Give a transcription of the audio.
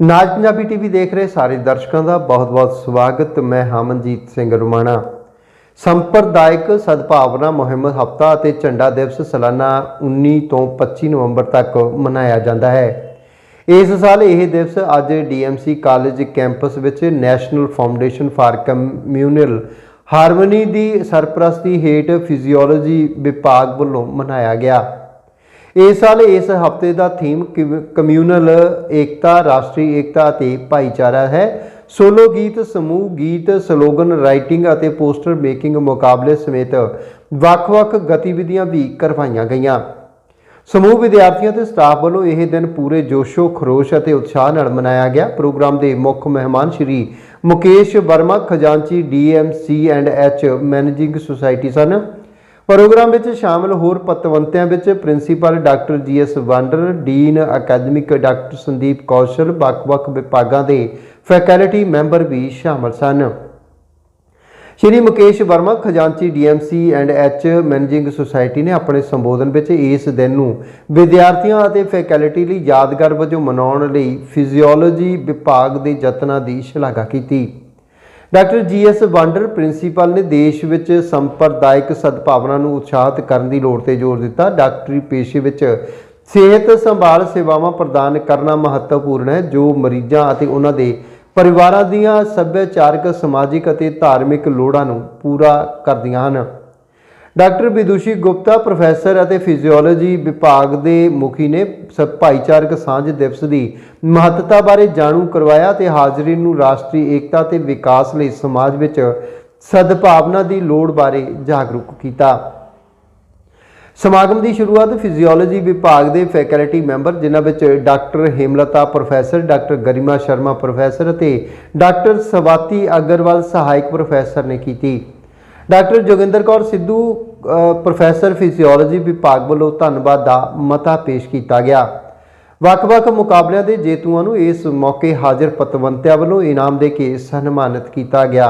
ਨਾਜ Punjabi TV ਦੇਖ ਰਹੇ ਸਾਰੇ ਦਰਸ਼ਕਾਂ ਦਾ ਬਹੁਤ-ਬਹੁਤ ਸਵਾਗਤ। ਮੈਂ ਹਮਨਜੀਤ ਸਿੰਘ ਰੁਮਾਣਾ। ਸੰਪਰਦਾਇਕ ਸਦਭਾਵਨਾ ਮੁਹਿੰਮ ਹਫਤਾ ਅਤੇ ਝੰਡਾ ਦਿਵਸ ਸਾਲਾਨਾ 19 ਤੋਂ 25 ਨਵੰਬਰ ਤੱਕ ਮਨਾਇਆ ਜਾਂਦਾ ਹੈ। ਇਸ ਸਾਲ ਇਹ ਦਿਵਸ ਅੱਜ ਡੀਐਮਸੀ ਕਾਲਜ ਕੈਂਪਸ ਵਿੱਚ National Foundation for Communal Harmony ਦੀ ਸਰਪ੍ਰਸਤੀ ਹੇਠ ਫਿਜ਼ੀਓਲੋਜੀ ਵਿਭਾਗ ਵੱਲੋਂ ਮਨਾਇਆ ਗਿਆ। ਇਸ ਸਾਲ ਇਸ ਹਫ਼ਤੇ ਦਾ ਥੀਮ ਕਿਵ- ਕਮਿਊਨਲ ਏਕਤਾ, ਰਾਸ਼ਟਰੀ ਏਕਤਾ ਅਤੇ ਭਾਈਚਾਰਾ ਹੈ। ਸੋਲੋ ਗੀਤ, ਸਮੂਹ ਗੀਤ, ਸਲੋਗਨ ਰਾਈਟਿੰਗ ਅਤੇ ਪੋਸਟਰ ਮੇਕਿੰਗ ਮੁਕਾਬਲੇ ਸਮੇਤ ਵੱਖ-ਵੱਖ ਗਤੀਵਿਧੀਆਂ ਵੀ ਕਰਵਾਈਆਂ ਗਈਆਂ। ਸਮੂਹ ਵਿਦਿਆਰਥੀਆਂ ਤੇ ਸਟਾਫ ਵੱਲੋਂ ਇਹ ਦਿਨ ਪੂਰੇ ਜੋਸ਼ੋ, ਖਰੋਸ਼ ਅਤੇ ਉਤਸ਼ਾਹ ਨਾਲ ਮਨਾਇਆ ਗਿਆ। ਪ੍ਰੋਗਰਾਮ ਦੇ ਮੁੱਖ ਮਹਿਮਾਨ ਸ਼੍ਰੀ ਮੁਕੇਸ਼ ਵਰਮਾ, ਖਜ਼ਾਨਚੀ DMC and H managing society son. Programme ਵਿੱਚ ਸ਼ਾਮਲ ਹੋਰ ਪਤਵੰਤਿਆਂ ਵਿੱਚ principal doctor G GS Wander, dean academic doctor Sandeep Kaushal, ਵੱਖ-ਵੱਖ ਵਿਭਾਗਾਂ ਦੇ ਫੈਕਲਟੀ ਮੈਂਬਰ ਵੀ ਸ਼ਾਮਲ ਸਨ। ਸ਼੍ਰੀ ਮੁਕੇਸ਼ ਵਰਮਾ, ਖਜ਼ਾਨਚੀ DMC and H managing society ਨੇ ਆਪਣੇ ਸੰਬੋਧਨ ਵਿੱਚ ਇਸ ਦਿਨ ਨੂੰ ਵਿਦਿਆਰਥੀਆਂ ਅਤੇ ਫੈਕਲਟੀ ਲਈ ਯਾਦਗਾਰ ਵਜੋਂ ਮਨਾਉਣ ਲਈ ਫਿਜ਼ੀਓਲੋਜੀ ਵਿਭਾਗ ਦੇ ਯਤਨਾਂ ਦੀ ਸ਼ਲਾਘਾ ਕੀਤੀ। Doctor G GS wander principal ਨੇ ਦੇਸ਼ ਵਿੱਚ ਸੰਪਰਦਾਇਕ ਸਦਭਾਵਨਾ ਨੂੰ ਉਤਸ਼ਾਹਿਤ ਕਰਨ ਦੀ ਲੋੜ ਤੇ ਜ਼ੋਰ ਦਿੱਤਾ। ਡਾਕਟਰੀ ਪੇਸ਼ੇ ਵਿੱਚ ਸਿਹਤ ਸੰਭਾਲ ਸੇਵਾਵਾਂ ਪ੍ਰਦਾਨ ਕਰਨਾ ਮਹੱਤਵਪੂਰਨ ਹੈ, ਜੋ ਮਰੀਜ਼ਾਂ ਅਤੇ ਉਹਨਾਂ ਦੇ ਪਰਿਵਾਰਾਂ ਦੀਆਂ ਸੱਭਿਆਚਾਰਕ, ਸਮਾਜਿਕ ਅਤੇ ਧਾਰਮਿਕ ਲੋੜਾਂ ਨੂੰ ਪੂਰਾ ਕਰਦੀਆਂ ਹਨ। ਡਾਕਟਰ ਵਿਦੂਸ਼ੀ ਗੁਪਤਾ, ਪ੍ਰੋਫੈਸਰ ਅਤੇ ਫਿਜ਼ੀਓਲੋਜੀ ਵਿਭਾਗ ਦੇ ਮੁਖੀ ਨੇ ਸ- ਭਾਈਚਾਰਕ ਸਾਂਝ ਦਿਵਸ ਦੀ ਮਹੱਤਤਾ ਬਾਰੇ ਜਾਣੂ ਕਰਵਾਇਆ ਤੇ ਹਾਜ਼ਰੀਨ ਨੂੰ ਰਾਸ਼ਟਰੀ ਏਕਤਾ ਤੇ ਵਿਕਾਸ ਲਈ ਸਮਾਜ ਵਿੱਚ ਸਦਭਾਵਨਾ ਦੀ ਲੋੜ ਬਾਰੇ ਜਾਗਰੂਕ ਕੀਤਾ। ਸਮਾਗਮ ਦੀ ਸ਼ੁਰੂਆਤ ਫਿਜ਼ੀਓਲੋਜੀ ਵਿਭਾਗ ਦੇ ਫੈਕਲਟੀ ਮੈਂਬਰ, ਜਿਨ੍ਹਾਂ ਵਿੱਚ doctor Hemlata professor, doctor Garima Sharma professor ਅਤੇ ਡਾਕਟਰ ਸਵਾਤੀ ਅਗਰਵਾਲ ਸਹਾਇਕ ਪ੍ਰੋਫੈਸਰ ਨੇ ਕੀਤੀ। Doctor Joginder Kaur Sidhu professor physiology ਵਿਭਾਗ ਵੱਲੋਂ ਧੰਨਵਾਦ ਦਾ ਮਤਾ ਪੇਸ਼ ਕੀਤਾ ਗਿਆ। ਵੱਖ-ਵੱਖ ਮੁਕਾਬਲਿਆਂ ਦੇ ਜੇਤੂਆਂ ਨੂੰ ਇਸ ਮੌਕੇ ਹਾਜ਼ਰ ਪਤਵੰਤਿਆਂ ਵੱਲੋਂ ਇਨਾਮ ਦੇ ਕੇ ਸਨਮਾਨਿਤ ਕੀਤਾ ਗਿਆ।